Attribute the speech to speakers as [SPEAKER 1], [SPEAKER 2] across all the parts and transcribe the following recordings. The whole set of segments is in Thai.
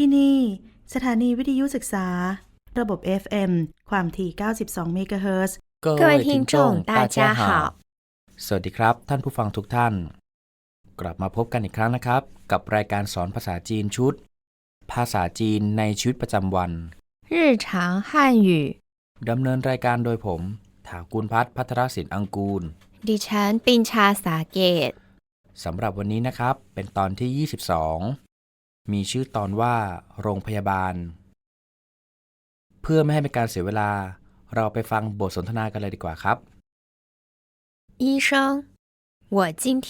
[SPEAKER 1] ที่นี่ สถานีวิทยุศึกษา ระบบ FM ความถี่ 92 เมกะเฮิรตซ์
[SPEAKER 2] 各位听众大家好
[SPEAKER 3] สวัสดีครับ ท่านผู้ฟังทุกท่าน กลับมาพบกันอีกครั้งนะครับ กับรายการสอนภาษาจีนชุด ภาษาจีนในชีวิตประจำวัน
[SPEAKER 2] 日常汉语
[SPEAKER 3] ดำเนินรายการโดยผม ถากูลพัฒน์พัทรศิลป์อังกูล
[SPEAKER 2] ดิฉันปิญชาสาเกต
[SPEAKER 3] สำหรับวันนี้นะครับ เป็นตอนที่ 22 มีชื่อตอนว่า โรงพยาบาล เพื่อไม่ให้เป็นการเสียเวลา เราไปฟังบทสนทนากันเลยดีกว่าครับ
[SPEAKER 2] 医生，我今天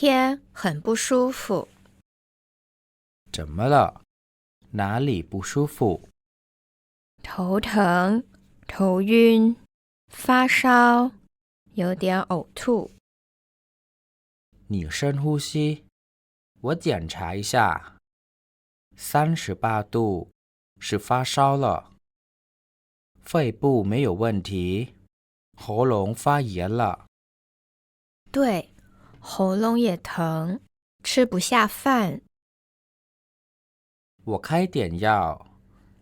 [SPEAKER 2] 很不舒服，
[SPEAKER 3] 怎么了哪里不舒服
[SPEAKER 2] 头疼、头晕、发烧，有点呕吐。
[SPEAKER 3] 你深呼吸，我检查一下， 三十八度，是发烧了，肺部没有问题，喉咙发炎了。
[SPEAKER 2] 对，喉咙也疼，吃不下饭。
[SPEAKER 3] 我开点药，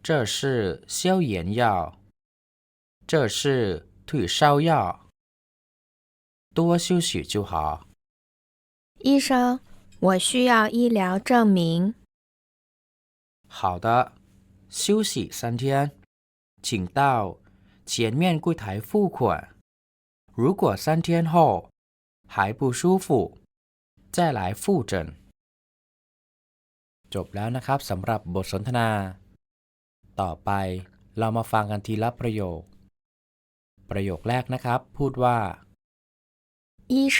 [SPEAKER 3] 这是消炎药，这是退烧药，多休息就好。
[SPEAKER 2] 医生，我需要医疗证明。
[SPEAKER 3] 好的，休息三天，请到前面柜台付款。如果三天后还不舒服，再来复诊。จบแล้วนะครับสำหรับบทสนทนา ต่อไปเรามาฟังกันทีละประโยค ประโยคแรกนะครับ พูดว่า
[SPEAKER 2] 医生，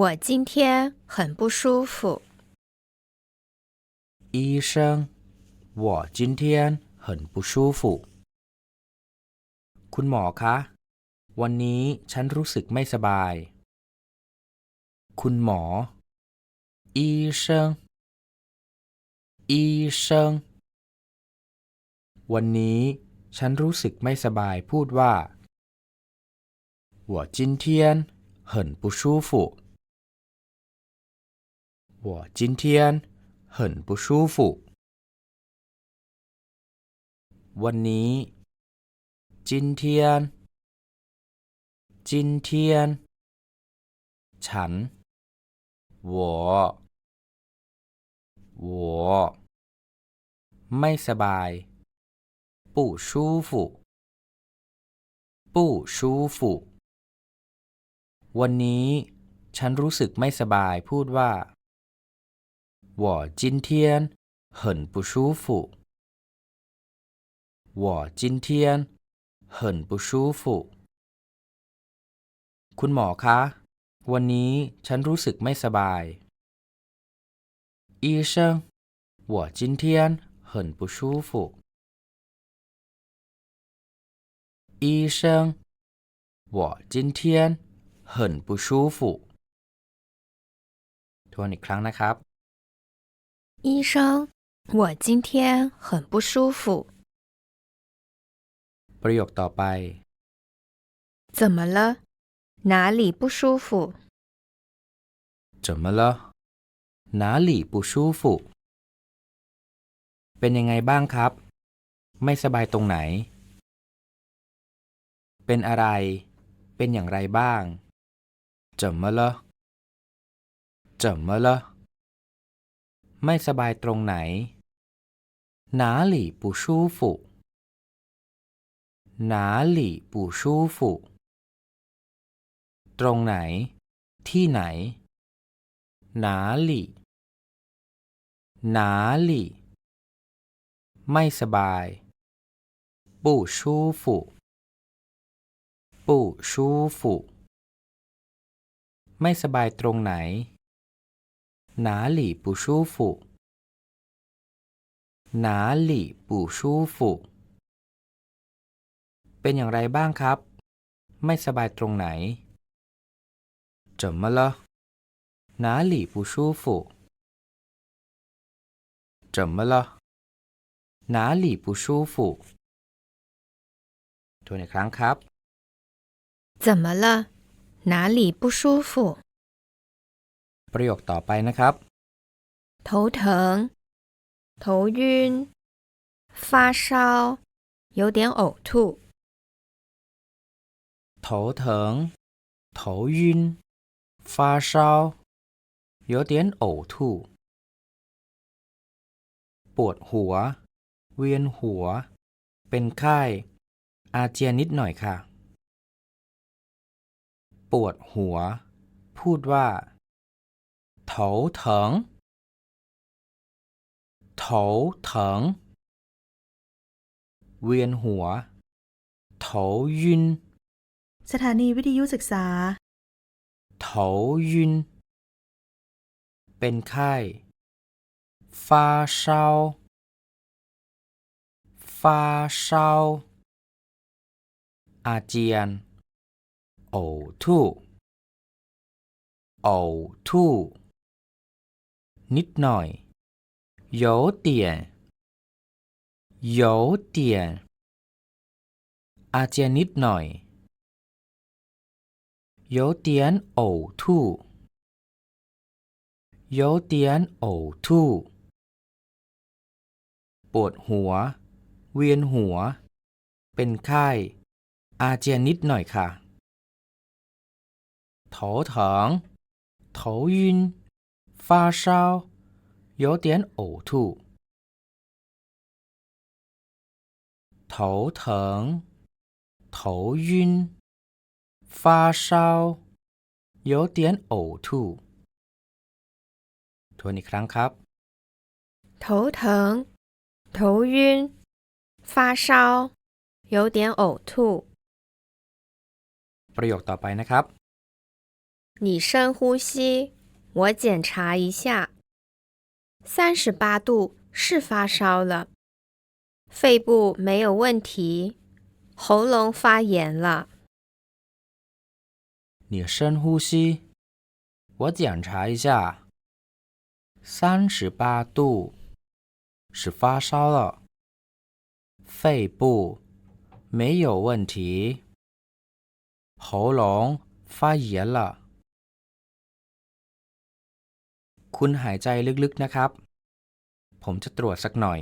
[SPEAKER 2] 我今天很不舒服。
[SPEAKER 3] 医生，我今天很不舒服。คุณหมอคะ วันนี้ฉันรู้สึกไม่สบาย คุณหมอ医生医生วันนี้ฉันรู้สึกไม่สบาย พูดว่า我今天很不舒服我今天 很不舒服วันนี้今天今天ฉัน我我ไม่สบาย不舒服不舒服วันนี้ฉันรู้สึกไม่สบาย พูดว่า 我今天很不舒服我今天很不舒服คุณหมอคะ วันนี้ฉันรู้สึกไม่สบาย医生我今天很不舒服医生我今天很不舒服ทวนอีกครั้งนะครับ
[SPEAKER 2] 医生，我今天很不舒服，
[SPEAKER 3] ประโยคต่อไป
[SPEAKER 2] 怎么了？哪里不舒服？
[SPEAKER 3] 怎么了哪里不舒服เป็นยังไงบ้างครับ ไม่สบายตรงไหน เป็นอะไร เป็นอย่างไรบ้าง怎么了怎么了 ไม่สบายตรงไหน哪里不舒服哪里不舒服ตรงไหน ที่ไหน哪里哪里ไม่สบาย不舒服不舒服ไม่สบายตรงไหน 哪里不舒服哪里不舒服เป็นอย่างไรบ้างครับ ไม่สบายตรงไหน怎么了哪里不舒服怎么了哪里不舒服ทวนอีกครั้งครับ
[SPEAKER 2] 怎么了？哪里不舒服？
[SPEAKER 3] ประโยคต่อไปนะครับ
[SPEAKER 2] 头疼、头晕、 发烧，有点呕吐。
[SPEAKER 3] 头疼、头晕、发烧，有点呕吐。ปวดหัว เวียนหัว เป็นไข้ อาเจียนนิดหน่อยค่ะ ปวดหัว พูดว่า 头疼头疼เวียนหัว头晕
[SPEAKER 1] สถานีวิทยุศึกษา
[SPEAKER 3] 头晕เป็นไข้发烧发烧อาเจียน呕吐呕吐 นิดหน่อยโยเตี่โยตี่อาเจียนนิดหน่อยโยเตียนโอทู่โยเตียนโอทู่ปวดหัว เวียนหัว เป็นไข้ อาเจียนนิดหน่อยค่ะโถเถิงโถยิน 发烧有点呕吐头疼头晕发烧有点呕吐ทวนอีกครั้งครับ
[SPEAKER 2] 头疼，头晕，发烧，有点呕吐。
[SPEAKER 3] ประโยคต่อไปนะครับ
[SPEAKER 2] 你深呼吸， 我检查一下。三十八度是发烧了，肺部没有问题，喉咙发炎了。
[SPEAKER 3] 你深呼吸，我检查一下。三十八度，是发烧了，肺部没有问题，喉咙发炎了。 คุณหายใจลึกๆนะครับ ผมจะตรวจสักหน่อย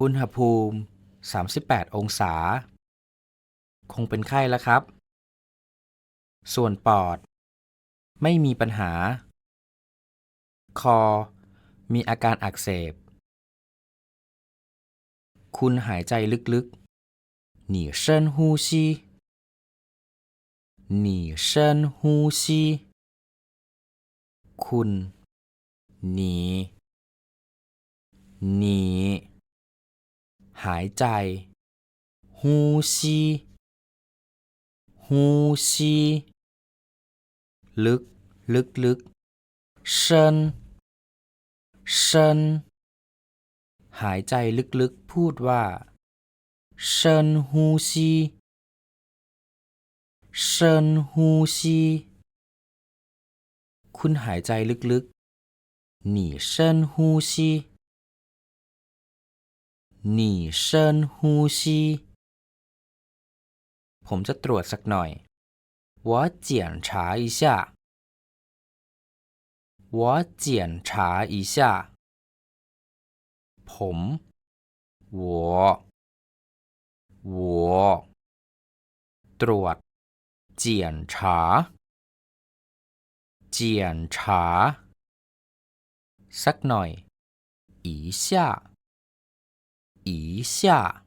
[SPEAKER 3] อุณหภูมิ 38 องศา คงเป็นไข้แล้วครับ ส่วนปอด ไม่มีปัญหา คอ มีอาการอักเสบ คุณหายใจลึกๆ你深呼吸你深呼吸 คุณ หนี หนี หายใจ ฮูซีฮูซีลึก ลึก ลึกเซนเซนหายใจลึก ๆ พูดว่าเซนฮูซีเซนฮูซี คุณหายใจลึกๆ你深呼吸你深呼吸ผมจะตรวจสักหน่อย我检查一下我检查一下ผม我我ตรวจ 检查检查สักหน่อย一下一下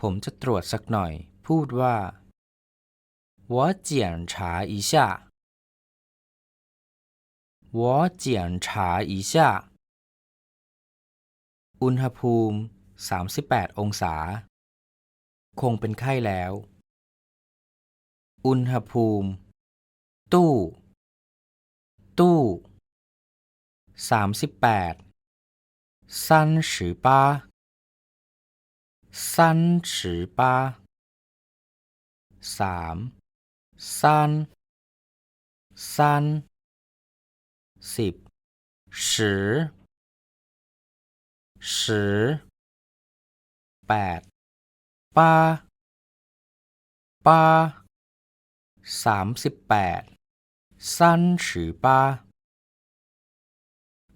[SPEAKER 3] ผมจะตรวจสักหน่อย พูดว่า我检查一下我检查一下อุณหภูมิ 38 องศา คงเป็นไข้แล้ว อุณหภูมิ ตู้ 度三十八，三十八，三十八，三三三，十十十，八八八，三十八。 三十八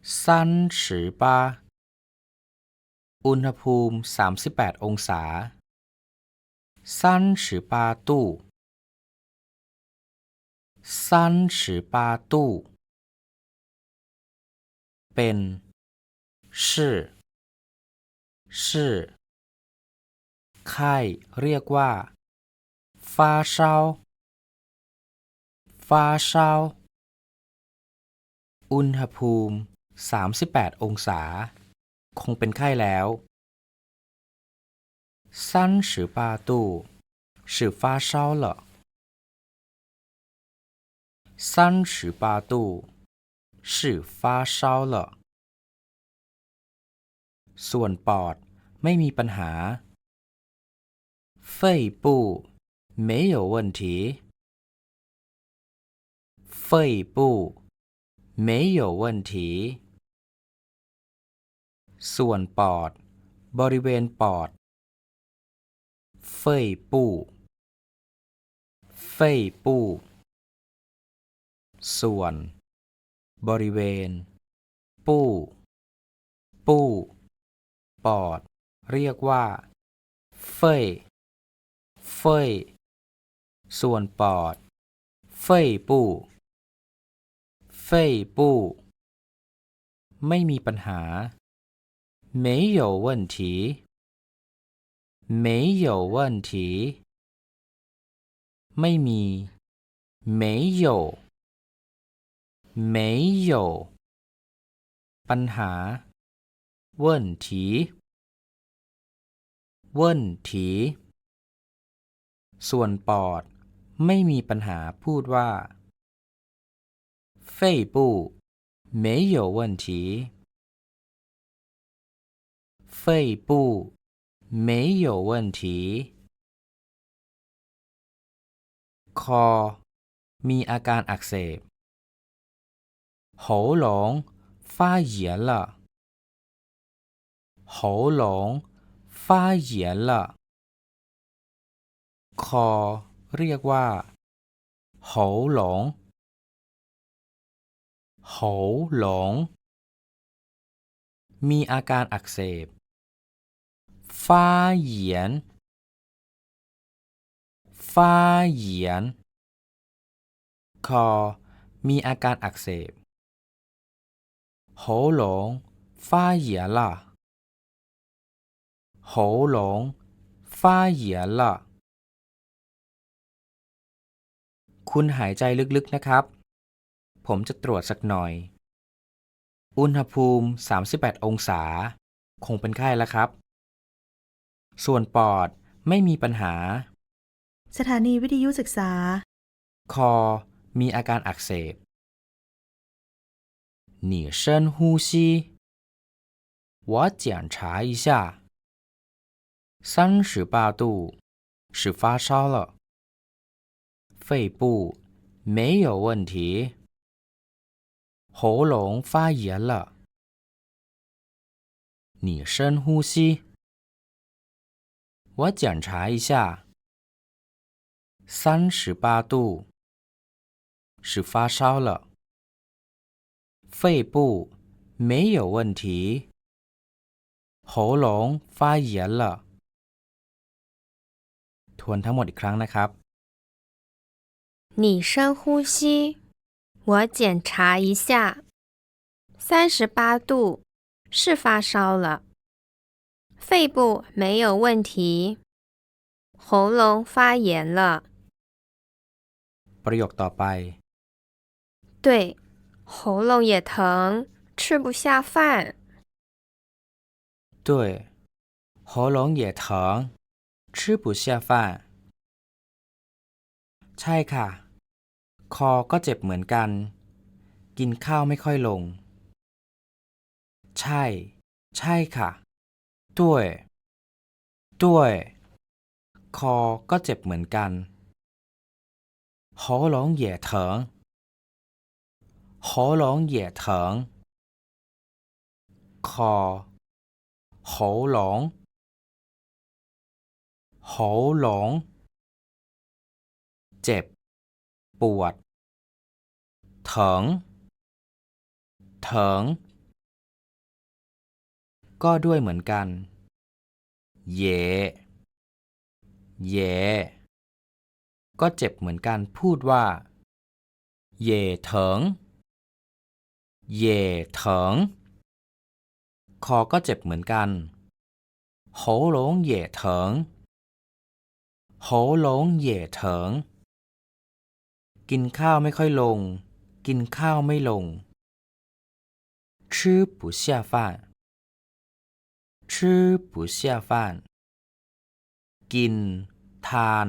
[SPEAKER 3] 三十八 อุณหภูมิ 38 องศา38度38度เป็น 是是ไข้เรียกว่า ฟ้าเศร้า ฟ้าเศร้าอุณหภูมิ 38 องศา คงเป็นไข้แล้ว38度是发烧了38度是发烧了ส่วนปอดไม่มีปัญหา肺部没有问题 肺部没有问题ส่วนปอด บริเวณปอด肺部肺部ส่วน บริเวณ ปู้ ปู้ ปอด เรียกว่าเฟยเฟยส่วนปอดเฟยปู้ เฟยปู้ไม่มีปัญหา没有问题没有问题ไม่มี没有没有ปัญหา问题问题ส่วนปอด ไม่มีปัญหาพูดว่า 肺部没有问题肺部没有问题คอ มีอาการอักเสบ喉咙发炎了喉咙发炎了คอ เรียกว่า喉咙 หูหลง มีอาการอักเสบ ฟ้าเหียน ฟ้าเหียน คอ มีอาการอักเสบหูหลง ฟ้าเหียนละหูหลง ฟ้าเหียนละคุณหายใจลึกๆนะครับ ผมจะตรวจสักหน่อย อุณหภูมิ 38 องศา คงเป็นไข้แล้วครับ ส่วนปอดไม่มีปัญหา
[SPEAKER 1] สถานีวิทยุศึกษา
[SPEAKER 3] คอ มีอาการอักเสบ你深呼吸我检查一下三十八度是发烧了肺部没有问题 喉咙发炎了你深呼吸我检查一下三十八度是发烧了，肺部没有问题，喉咙发炎了。ทวนทั้งหมดอีกครั้งนะครับ
[SPEAKER 2] 你深呼吸， 我检查一下，三十八度，是发烧了，肺部没有问题，喉咙发炎了。
[SPEAKER 3] ประโยคต่อไป
[SPEAKER 2] 对，喉咙也疼，吃不下饭。
[SPEAKER 3] 对，喉咙也疼，吃不下饭。ใช่ค่ะ ะ。 คอก็เจ็บเหมือนกัน กินข้าวไม่ค่อยลง ใช่ ใช่ค่ะ对对คอก็เจ็บเหมือนกัน喉咙也疼喉咙也疼คอ喉咙喉咙เจ็บ ปวดเ ถังถังก็ด้วยเหมือนกัน เย่เย่ก็เจ็บเหมือนกันพูดว่า เย่เถิง เย่เถิง คอก็เจ็บเหมือนกันโหหลงเย่เถิงโหลงเย่เถิง กินข้าวไม่ค่อยลง กินข้าวไม่ลง吃不下饭吃不下饭กิน ทาน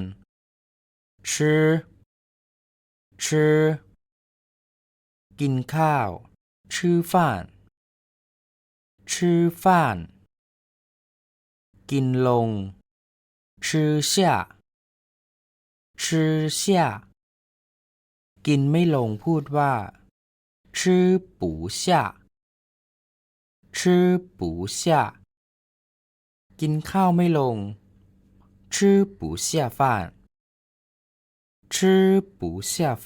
[SPEAKER 3] 吃吃กินข้าว吃饭吃饭กินลง吃下吃下 กินไม่ลงพูดว่า吃不下吃不下กินข้าวไม่ลง吃不下饭吃不下饭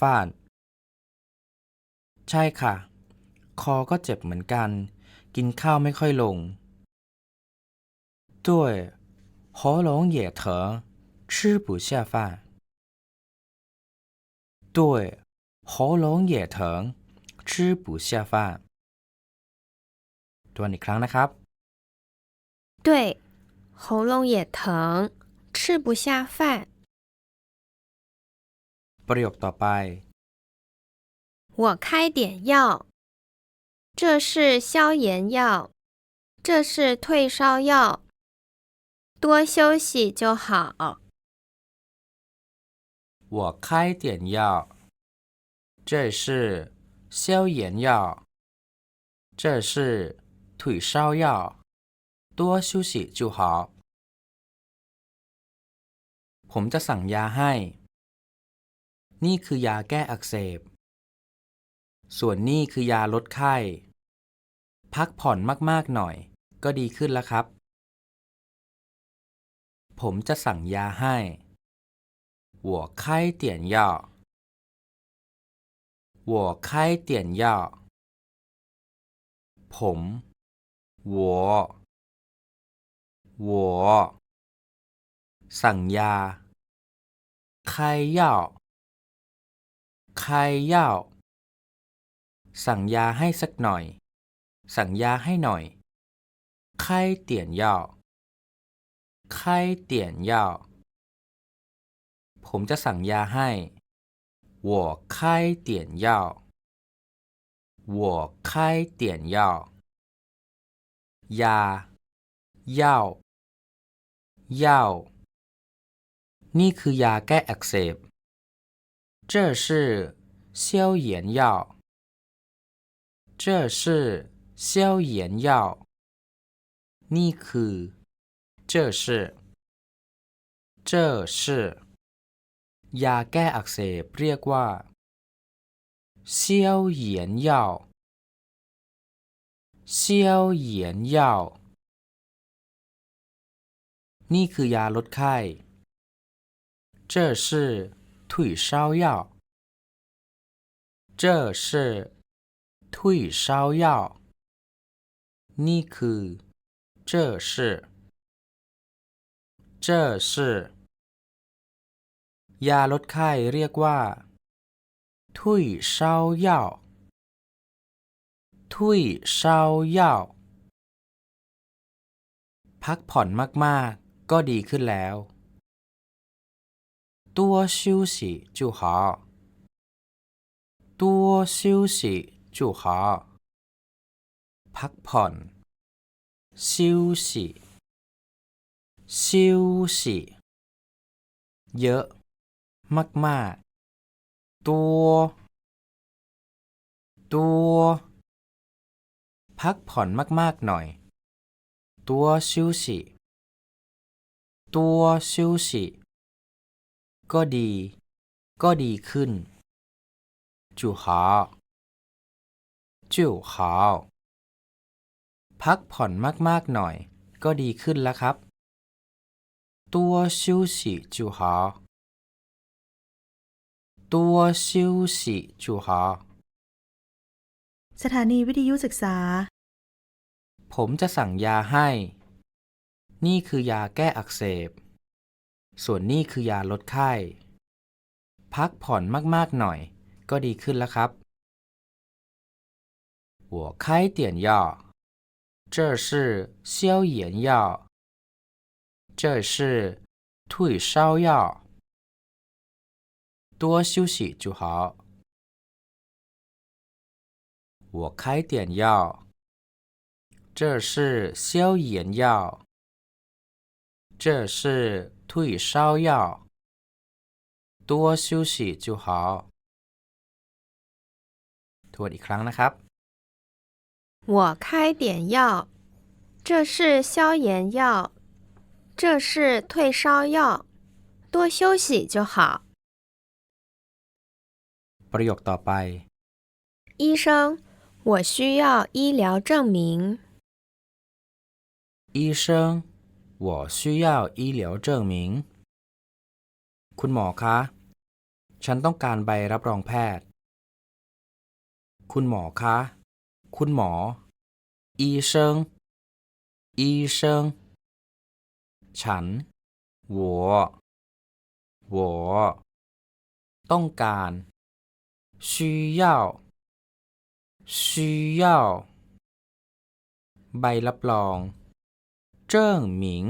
[SPEAKER 3] ใช่ค่ะ คอก็เจ็บเหมือนกัน กินข้าวไม่ค่อยลง对喉咙也疼吃不下饭对 喉咙也疼吃不下饭ตัวนอีกครั้งนะครับ
[SPEAKER 2] 对，喉咙也疼，吃不下饭。
[SPEAKER 3] ประโยคต่อไป
[SPEAKER 2] 我开点药，这是消炎药，这是退烧药，多休息就好。
[SPEAKER 3] 我开点药， 这是消炎药，这是退烧药，多休息就好。ผมจะสั่งยาให้ นี่คือยาแก้อักเสบ ส่วนนี่คือยาลดไข้ พักผ่อนมากๆหน่อย ก็ดีขึ้นแล้วครับ ผมจะสั่งยาให้我开点药 我开点药ผม 我我สั่งยา开药开药สั่งยาให้สักหน่อย สั่งยาให้หน่อย开点药开点药ผมจะสั่งยาให้ 我开点药我开点药ยายาเหย้านี่คือยาแก้อักเสบ这是消炎药这是消炎药นี่คือ这是这是 ยาแก้อักเสบเรียกว่า消炎药消炎药นี่คือยาลดไข้这是退烧药这是退烧药นี่คือ这是这是 ยาลดไข้เรียกว่า ทุยเซาเยาทุยเซาเยาพักผ่อนมากๆ ก็ดีขึ้นแล้ว ตัวชิวสีจูหอตัวชิวสีจูหอพักผ่อน休息休息เยอะ มาก ๆ ตัว ตัว พักผ่อนมาก ๆ หน่อย ตัวชิวชิตัวชิวชิก็ดี ก็ดีขึ้นจู่หาจู่หาพักผ่อนมาก ๆ หน่อย ก็ดีขึ้นแล้วครับ ตัวชิวชิจู่หา ตัวชิวชิจูหา
[SPEAKER 1] สถานีวิทยุศึกษา
[SPEAKER 3] ผมจะสั่งยาให้ นี่คือยาแก้อักเสบ ส่วนนี่คือยาลดไข้ พักผ่อนมากๆหน่อย ก็ดีขึ้นแล้วครับ我开点药这是消炎药这是退烧药 多休息就好我开点药这是消炎药这是退烧药多休息就好ทวนอีกครั้งนะครับ
[SPEAKER 2] 我开点药，这是消炎药，这是退烧药，多休息就好。
[SPEAKER 3] ประโยคต่อไป
[SPEAKER 2] 医生，我需要医疗证明。
[SPEAKER 3] 医生我需要医疗证明คุณหมอคะ ฉันต้องการใบรับรองแพทย์ คุณหมอคะ คุณหมอ医生医生ฉัน我我ต้องการ 需要需要ใบรับรอง เจิ้งหมิง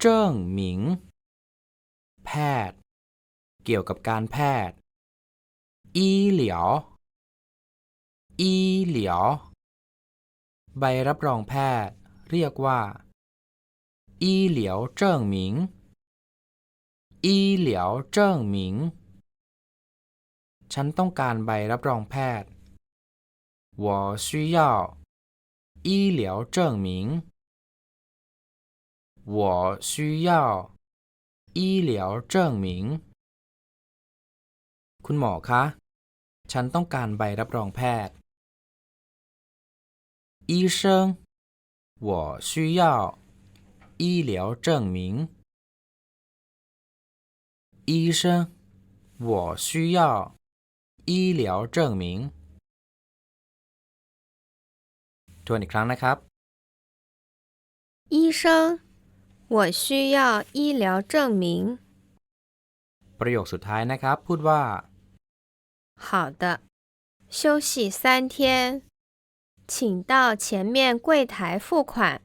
[SPEAKER 3] เจิ้งหมิง แพทย์ เกี่ยวกับการแพทย์ อีเหลียว อีเหลียว ใบรับรองแพทย์ เรียกว่า อีเหลียวเจิ้งหมิง อีเหลียวเจิ้งหมิง ฉันต้องการใบรับรองแพทย์我需要医疗证明我需要医疗证明คุณหมอคะ ฉันต้องการใบรับรองแพทย์医生我需要医疗证明医生我需要 医疗证明ทวนอีกครั้งนะครับ
[SPEAKER 2] 医生，我需要医疗证明。
[SPEAKER 3] ประโยคสุดท้ายนะครับ พูดว่า
[SPEAKER 2] 好的，休息三天，请到前面柜台付款。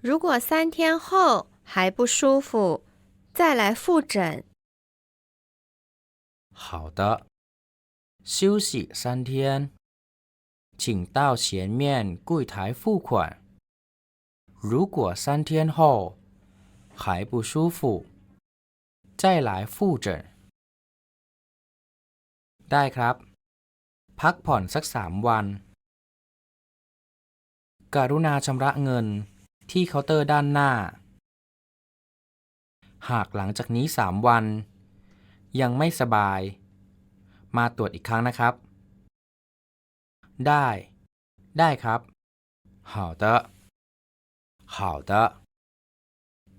[SPEAKER 2] 如果三天后还不舒服，再来复诊。
[SPEAKER 3] 好的， 休息三天，请到前面柜台付款。如果三天后还不舒服，再来复诊。ได้ครับ พักผ่อนสักสามวัน กรุณาชำระเงินที่เคาน์เตอร์ด้านหน้า หากหลังจากนี้สามวัน ยังไม่สบาย มาตรวจอีกครั้งนะครับ ได้ ได้ครับ好的好的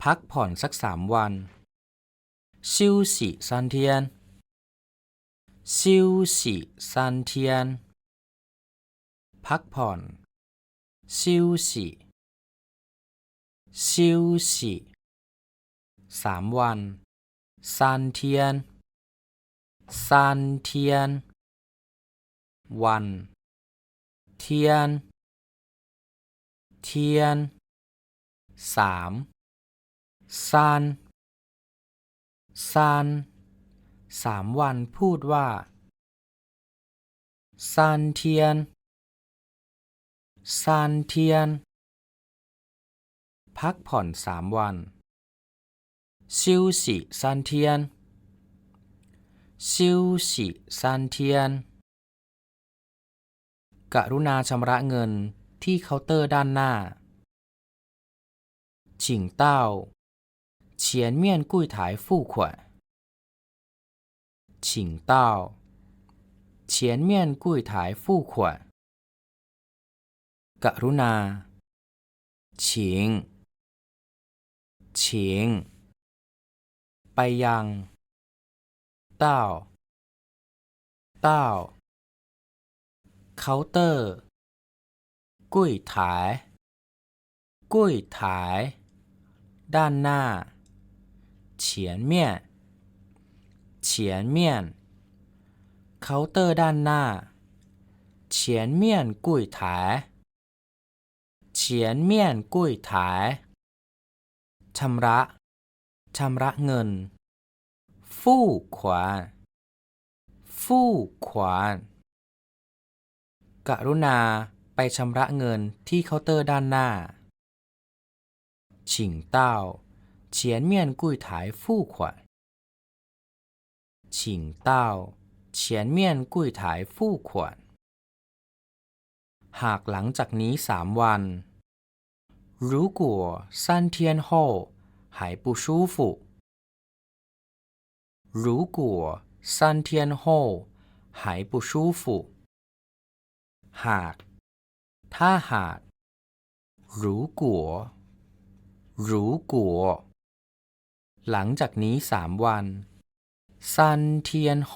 [SPEAKER 3] พักผ่อนสักสามวัน休息三天休息三天พักผ่อน休息休息สามวัน ซันเทียน วัน เทียน เทียนสามซันซันสามวันพูดว่าซันเทียนซันเทียน พักผ่อนสามวัน ซิวสิซันเทียน ซิวฉิซานเทียน กรุณาชำระเงินที่เคาน์เตอร์ด้านหน้า ชิงเต้าเฉียนเมียกรุณาชิไปยัง เต้า เต้า เคาน์เตอร์ กุ้ยถาย กุยถาย ด้านหน้า前面前面เคาน์เตอร์ด้านหน้า前面柜台前面柜台ชำระ ชำระเงิน 付款付款กรุณาไปชำระเงินที่เคาน์เตอร์ด้านหน้า请到前面柜台付款请到前面柜台付款หากหลังจากนี้สามวัน如果三天后还不舒服 如果三天后还不舒服หาก ถ้าหาก如果如果หลังจากนี้สามวัน三天后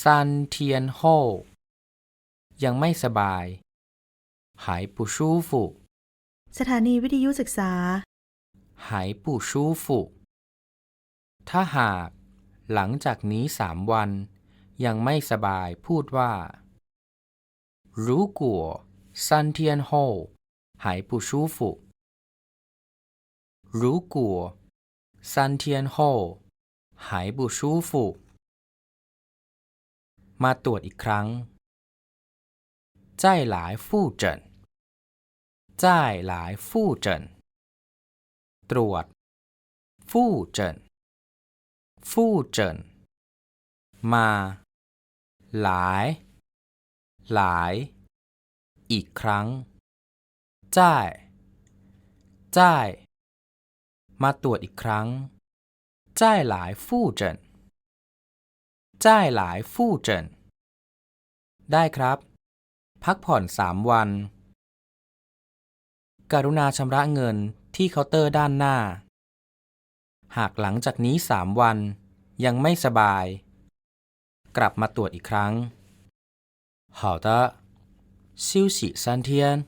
[SPEAKER 3] 三天后ยังไม่สบาย还不舒服
[SPEAKER 1] สถานีวิทยุศึกษา
[SPEAKER 3] 还不舒服 ถ้าหาก หลังจากนี้สามวัน ยังไม่สบายพูดว่า如果三天后还不舒服如果三天后还不舒服มาตรวจอีกครั้ง再来复诊再来复诊ตรวจ ฟู่เจินมา หลาย หลาย อีกครั้ง จ่าย จ่าย มาตรวจอีกครั้ง จ่ายหลายฟู่เจินจ่ายหลายฟู่เจินได้ครับ พักผ่อนสามวันการุณาชำระเงินที่เคาน์เตอร์ด้านหน้า หากหลังจากนี้สามวัน ยังไม่สบาย กลับมาตรวจอีกครั้ง 好的，休息三天，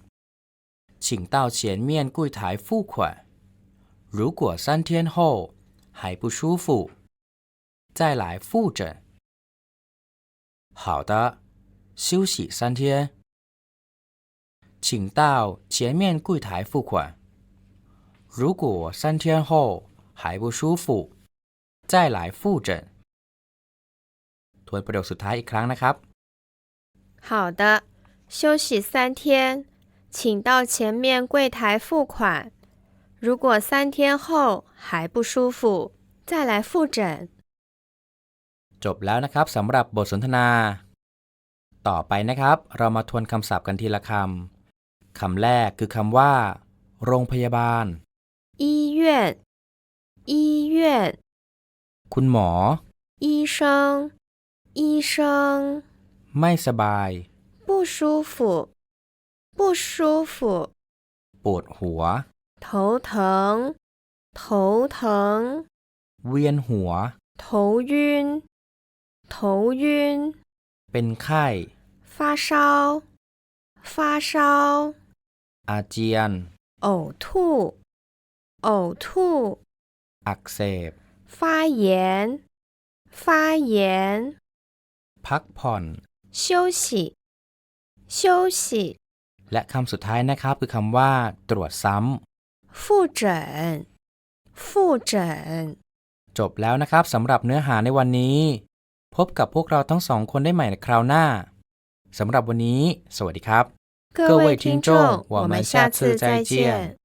[SPEAKER 3] 请到前面柜台付款。如果三天后还不舒服，再来复诊。好的，休息三天，请到前面柜台付款。如果三天后 还不舒服，再来复诊。ทวนประโยคสุดท้ายอีกครั้งนะครับ
[SPEAKER 2] 好的，休息三天，请到前面柜台付款。如果三天后还不舒服，再来复诊。
[SPEAKER 3] จบแล้วนะครับสำหรับบทสนทนา ต่อไปนะครับ เรามาทวนคำศัพท์กันทีละคำ คำแรกคือคำว่า โรงพยาบาล
[SPEAKER 2] 医院， 医院，
[SPEAKER 3] คุณหมอ
[SPEAKER 2] 医生，医生，
[SPEAKER 3] ไม่สบาย
[SPEAKER 2] 不舒服，不舒服，
[SPEAKER 3] ปวดหัว
[SPEAKER 2] 头疼，头疼，
[SPEAKER 3] เวียนหัว
[SPEAKER 2] 头晕，头晕，
[SPEAKER 3] เป็นไข้
[SPEAKER 2] 发烧，发烧。
[SPEAKER 3] อาเจียน
[SPEAKER 2] 呕吐，呕吐，
[SPEAKER 3] อักเสบ
[SPEAKER 2] 发炎，发炎，
[SPEAKER 3] พักผ่อน
[SPEAKER 2] 休息，休息，
[SPEAKER 3] และคำสุดท้ายนะครับ คือคำว่า ตรวจซ้
[SPEAKER 2] 复诊，复诊。ำ
[SPEAKER 3] จบแล้วนะครับสำหรับเนื้อหาในวันนี้ พบกับพวกเราทั้งสองคนได้ใหม่ในคราวหน้าสำหรับวันนี้ สวัสดีครับ
[SPEAKER 2] 各位听众，我们下次再见。